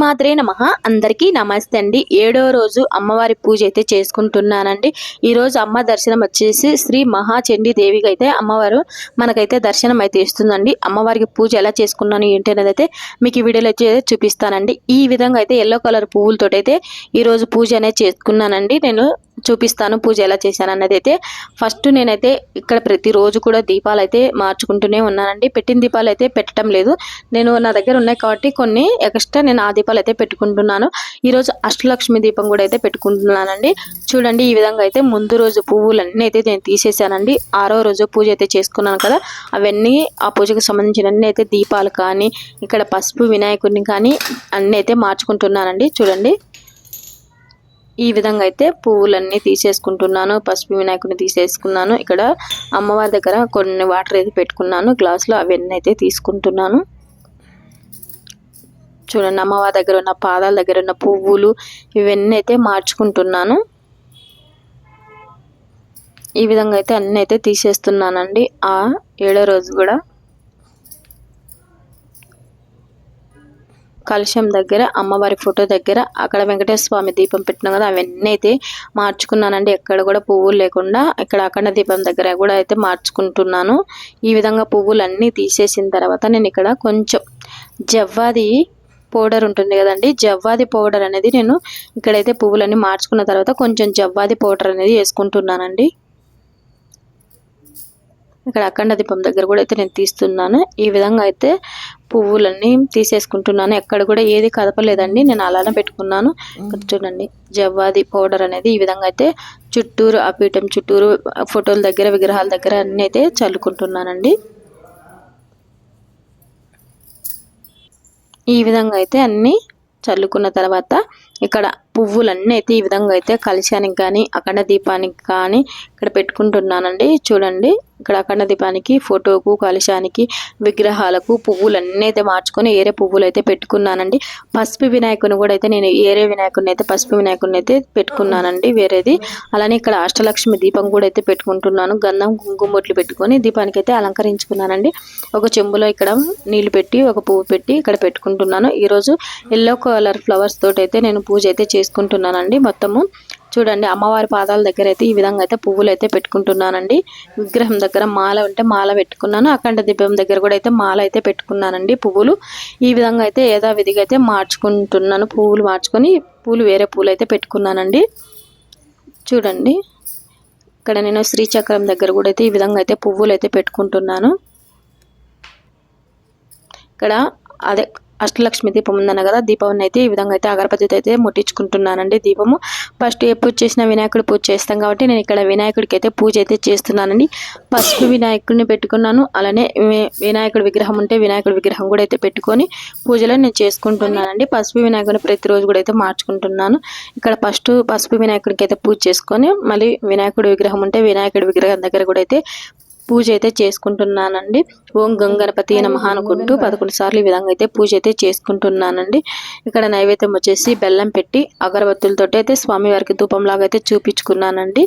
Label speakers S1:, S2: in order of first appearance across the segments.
S1: శ్రీమాత్రే నమ. అందరికీ నమస్తే అండి. ఏడో రోజు అమ్మవారి పూజ అయితే చేసుకుంటున్నానండి. ఈ రోజు అమ్మ దర్శనం వచ్చేసి శ్రీ మహాచండీ దేవికి అయితే అమ్మవారు మనకైతే దర్శనం అయితే ఇస్తుందండి. అమ్మవారికి పూజ ఎలా చేసుకున్నాను ఏంటి అనేది అయితే మీకు ఈ వీడియోలో అయితే చూపిస్తానండి. ఈ విధంగా అయితే ఎల్లో కలర్ పువ్వులతో అయితే ఈ రోజు పూజ అనేది చేసుకున్నానండి. నేను చూపిస్తాను పూజ ఎలా చేశాను అన్నది అయితే ఫస్ట్ నేనైతే ఇక్కడ ప్రతిరోజు కూడా దీపాలు అయితే మార్చుకుంటూనే ఉన్నానండి. పెట్టిన దీపాలు అయితే పెట్టడం లేదు. నేను నా దగ్గర ఉన్నాయి కాబట్టి కొన్ని ఎక్స్ట్రా నేను ఆ దీపాలు అయితే పెట్టుకుంటున్నాను. ఈరోజు అష్టలక్ష్మి దీపం కూడా అయితే పెట్టుకుంటున్నానండి. చూడండి ఈ విధంగా అయితే ముందు రోజు పువ్వులన్నీ అయితే నేను తీసేసానండి. ఆరో రోజు పూజ అయితే చేసుకున్నాను కదా అవన్నీ ఆ పూజకు సంబంధించిన అన్ని అయితే దీపాలు కానీ ఇక్కడ పసుపు వినాయకుడిని కానీ అన్నీ అయితే మార్చుకుంటున్నానండి. చూడండి. ఈ విధంగా అయితే పువ్వులన్నీ తీసేసుకుంటున్నాను పసుపు వినాయకుడిని తీసేసుకున్నాను. ఇక్కడ అమ్మవారి దగ్గర కొన్ని వాటర్ అయితే పెట్టుకున్నాను గ్లాసులో అవన్నీ అయితే తీసుకుంటున్నాను. చూడండి అమ్మవారి దగ్గర ఉన్న పాదాల దగ్గర ఉన్న పువ్వులు ఇవన్నీ అయితే మార్చుకుంటున్నాను. ఈ విధంగా అయితే అన్నీ అయితే తీసేస్తున్నానండి. ఆ ఏడో రోజు కూడా కలశం దగ్గర అమ్మవారి ఫోటో దగ్గర అక్కడ వెంకటేశ్వర స్వామి దీపం పెట్టినాం కదా అవన్నీ అయితే మార్చుకున్నానండి. ఎక్కడ కూడా పువ్వులు లేకుండా ఇక్కడ అఖండ దీపం దగ్గర కూడా అయితే మార్చుకుంటున్నాను. ఈ విధంగా పువ్వులు అన్నీ తీసేసిన తర్వాత నేను ఇక్కడ కొంచెం జవ్వాది పౌడర్ ఉంటుంది కదండి జవ్వాది పౌడర్ అనేది నేను ఇక్కడైతే పువ్వులన్నీ మార్చుకున్న తర్వాత కొంచెం జవ్వాది పౌడర్ అనేది వేసుకుంటున్నానండి. ఇక్కడ అఖండ దీపం దగ్గర కూడా అయితే నేను తీస్తున్నాను. ఈ విధంగా అయితే పువ్వులన్నీ తీసేసుకుంటున్నాను. ఎక్కడ కూడా ఏది కదపలేదండి. నేను అలానే పెట్టుకున్నాను. ఇక్కడ చూడండి జవ్వాది పౌడర్ అనేది ఈ విధంగా అయితే చుట్టూరు ఆ పీఠం చుట్టూరు ఫోటోల దగ్గర విగ్రహాల దగ్గర అన్నీ అయితే చల్లుకుంటున్నానండి. ఈ విధంగా అయితే అన్నీ చల్లుకున్న తర్వాత ఇక్కడ పువ్వులన్నీ అయితే ఈ విధంగా అయితే కలిశానికి కానీ అఖండ దీపానికి కానీ ఇక్కడ పెట్టుకుంటున్నానండి. చూడండి ఇక్కడ అఖండ దీపానికి ఫోటోకు కలశానికి విగ్రహాలకు పువ్వులన్నీ అయితే మార్చుకొని ఏరే పువ్వులు అయితే పెట్టుకున్నానండి. పసుపు వినాయకుని కూడా అయితే నేను ఏరే వినాయకుడిని అయితే పసుపు వినాయకుడిని అయితే పెట్టుకున్నానండి వేరేది. అలానే ఇక్కడ అష్టలక్ష్మి దీపం కూడా అయితే పెట్టుకుంటున్నాను. గంధం కుంకుమొట్లు పెట్టుకొని దీపానికి అయితే అలంకరించుకున్నానండి. ఒక చెంబులో ఇక్కడ నీళ్ళు పెట్టి ఒక పువ్వు పెట్టి ఇక్కడ పెట్టుకుంటున్నాను. ఈరోజు ఎల్లో కలర్ ఫ్లవర్స్ తోటి అయితే నేను పూజ అయితే చేసుకుంటున్నానండి. మొత్తము చూడండి అమ్మవారి పాదాల దగ్గర అయితే ఈ విధంగా అయితే పువ్వులు అయితే పెట్టుకుంటున్నానండి. విగ్రహం దగ్గర మాల ఉంటే మాల పెట్టుకున్నాను. అఖండ దీపం దగ్గర కూడా అయితే మాల అయితే పెట్టుకున్నానండి పువ్వులు. ఈ విధంగా అయితే యథావిధిగా అయితే మార్చుకుంటున్నాను. పువ్వులు మార్చుకొని పూలు వేరే పూలు అయితే పెట్టుకున్నానండి. చూడండి ఇక్కడ నేను శ్రీచక్రం దగ్గర కూడా అయితే ఈ విధంగా అయితే పువ్వులు అయితే పెట్టుకుంటున్నాను. ఇక్కడ అదే అష్టలక్ష్మి దీపం ఉందన్న కదా దీపం అయితే ఈ విధంగా అయితే అగరబత్తితో అయితే ముట్టించుకుంటున్నానండి దీపము. ఫస్ట్ ఏ పూజ చేసినా వినాయకుడి పూజ చేస్తాం కాబట్టి నేను ఇక్కడ వినాయకుడికి అయితే పూజ అయితే చేస్తున్నానండి. పసుపు వినాయకుడిని పెట్టుకున్నాను అలానే వినాయకుడి విగ్రహం ఉంటే వినాయకుడి విగ్రహం కూడా అయితే పెట్టుకొని పూజలో నేను చేసుకుంటున్నానండి. పసుపు వినాయకుడిని ప్రతిరోజు కూడా అయితే మార్చుకుంటున్నాను. ఇక్కడ ఫస్ట్ పసుపు వినాయకుడికి అయితే పూజ చేసుకొని మళ్ళీ వినాయకుడి విగ్రహం ఉంటే వినాయకుడి విగ్రహం దగ్గర కూడా అయితే పూజ అయితే చేసుకుంటున్నానండి. ఓం గంగణపతి నమః అనుకుంటూ పదకొండు సార్లు ఈ విధంగా అయితే పూజ అయితే చేసుకుంటున్నానండి. ఇక్కడ నైవేద్యం వచ్చేసి బెల్లం పెట్టి అగరబత్తులతో అయితే స్వామివారికి ధూపంలాగా అయితే చూపించుకున్నానండి.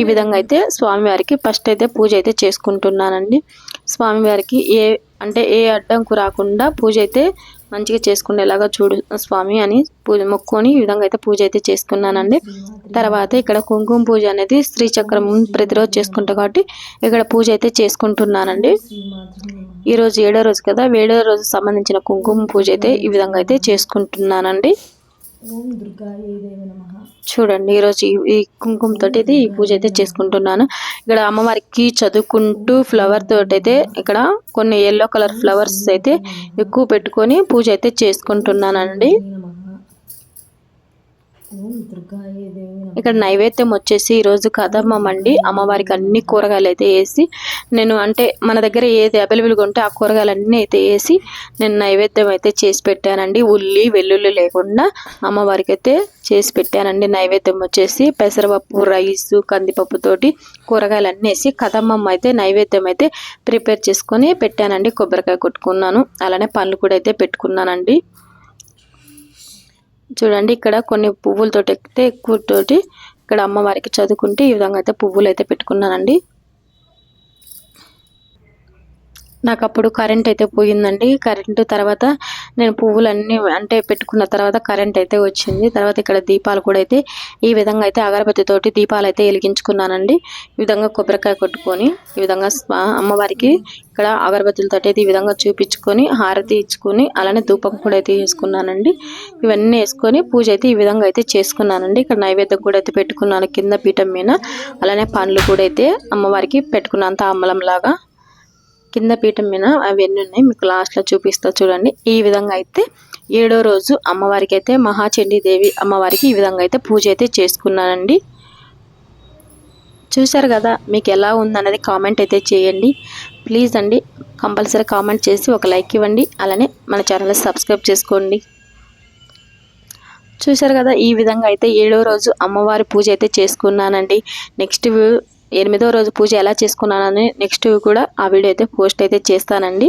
S1: ఈ విధంగా అయితే స్వామివారికి ఫస్ట్ అయితే పూజ అయితే చేసుకుంటున్నానండి. స్వామివారికి ఏ అంటే ఏ అడ్డంకు రాకుండా పూజ అయితే మంచిగా చేసుకునేలాగా చూడు స్వామి అని పూజ మొక్కుని ఈ విధంగా అయితే పూజ అయితే చేసుకున్నానండి. తర్వాత ఇక్కడ కుంకుమ పూజ అనేది స్త్రీ చక్రం ప్రతిరోజు చేసుకుంటా కాబట్టి ఇక్కడ పూజ అయితే చేసుకుంటున్నానండి. ఈరోజు ఏడో రోజు కదా ఏడో రోజు సంబంధించిన కుంకుమ పూజ అయితే ఈ విధంగా అయితే చేసుకుంటున్నానండి.
S2: ఓం దుర్గాయే నమః.
S1: చూడండి ఈరోజు ఈ- ఈ కుంకుమతో అయితే ఈ పూజ అయితే చేసుకుంటున్నాను. ఇక్కడ అమ్మవారికి చదువుకుంటూ ఫ్లవర్ తోటి అయితే ఇక్కడ కొన్ని ఎల్లో కలర్ ఫ్లవర్స్ అయితే ఎక్కువ పెట్టుకొని పూజ అయితే చేసుకుంటున్నానండి
S2: నమః ఓం దుర్గాయే దేవి నమః
S1: ఇక్కడ నైవేద్యం వచ్చేసి ఈరోజు కదమ్మం అండి. అమ్మవారికి అన్ని కూరగాయలు అయితే వేసి నేను అంటే మన దగ్గర ఏది అవైలబుల్గా ఉంటే ఆ కూరగాయలన్నీ అయితే వేసి నేను నైవేద్యం అయితే చేసి పెట్టానండి. ఉల్లి వెల్లుల్లి లేకుండా అమ్మవారికి అయితే చేసి పెట్టానండి. నైవేద్యం వచ్చేసి పెసరపప్పు రైస్ కందిపప్పుతోటి కూరగాయలు అన్నీ వేసి కదమ్మం అయితే నైవేద్యం అయితే ప్రిపేర్ చేసుకొని పెట్టానండి. కొబ్బరికాయ కొట్టుకున్నాను. అలానే పళ్ళు కూడా అయితే పెట్టుకున్నానండి. చూడండి ఇక్కడ కొన్ని పువ్వులతోటి అయితే ఎక్కువ తోటి ఇక్కడ అమ్మవారికి చదువుకుంటే ఈ విధంగా అయితే పువ్వులు అయితే పెట్టుకున్నానండి. నాకు అప్పుడు కరెంట్ అయితే పోయిందండి. కరెంటు తర్వాత నేను పువ్వులన్నీ అంటే పెట్టుకున్న తర్వాత కరెంట్ అయితే వచ్చింది. తర్వాత ఇక్కడ దీపాలు కూడా అయితే ఈ విధంగా అయితే అగరబత్తితోటి దీపాలు అయితే వెలిగించుకున్నానండి. ఈ విధంగా కొబ్బరికాయ కొట్టుకొని ఈ విధంగా అమ్మవారికి ఇక్కడ అగరబత్తులతో అయితే ఈ విధంగా చూపించుకొని హారతి ఇచ్చుకొని అలానే ధూపం కూడా అయితే వేసుకున్నానండి. ఇవన్నీ వేసుకొని పూజ అయితే ఈ విధంగా అయితే చేసుకున్నానండి. ఇక్కడ నైవేద్యం కూడా అయితే పెట్టుకున్నాను కింద పీఠం మీద. అలానే పండ్లు కూడా అయితే అమ్మవారికి పెట్టుకున్నాను తాంబలం లాగా. కింద పీఠం మీద అవన్నీ ఉన్నాయి. మీకు లాస్ట్లో చూపిస్తా చూడండి. ఈ విధంగా అయితే ఏడో రోజు అమ్మవారికి అయితే మహాచండీ దేవి అమ్మవారికి ఈ విధంగా అయితే పూజ అయితే చేసుకున్నానండి చూశారు కదా మీకు ఎలా ఉందన్నది కామెంట్ అయితే చేయండి. ప్లీజ్ అండి కంపల్సరీ కామెంట్ చేసి ఒక లైక్ ఇవ్వండి. అలానే మన ఛానల్ సబ్స్క్రైబ్ చేసుకోండి. చూశారు కదా ఈ విధంగా అయితే ఏడో రోజు అమ్మవారి పూజ అయితే చేసుకున్నానండి. నెక్స్ట్ ఎనిమిదో రోజు పూజ ఎలా చేసుకున్నానని నెక్స్ట్ కూడా ఆ వీడియో అయితే పోస్ట్ అయితే చేస్తానండి.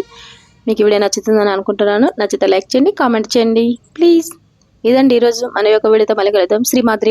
S1: మీకు వీడియో నచ్చుతుందని అనుకుంటున్నాను. నచ్చితే లైక్ చేయండి కామెంట్ చేయండి. ప్లీజ్ ఇదండి ఈరోజు. మన యొక్క వీడియోతో మళ్ళీ కలుద్దాం. శ్రీమాద్రి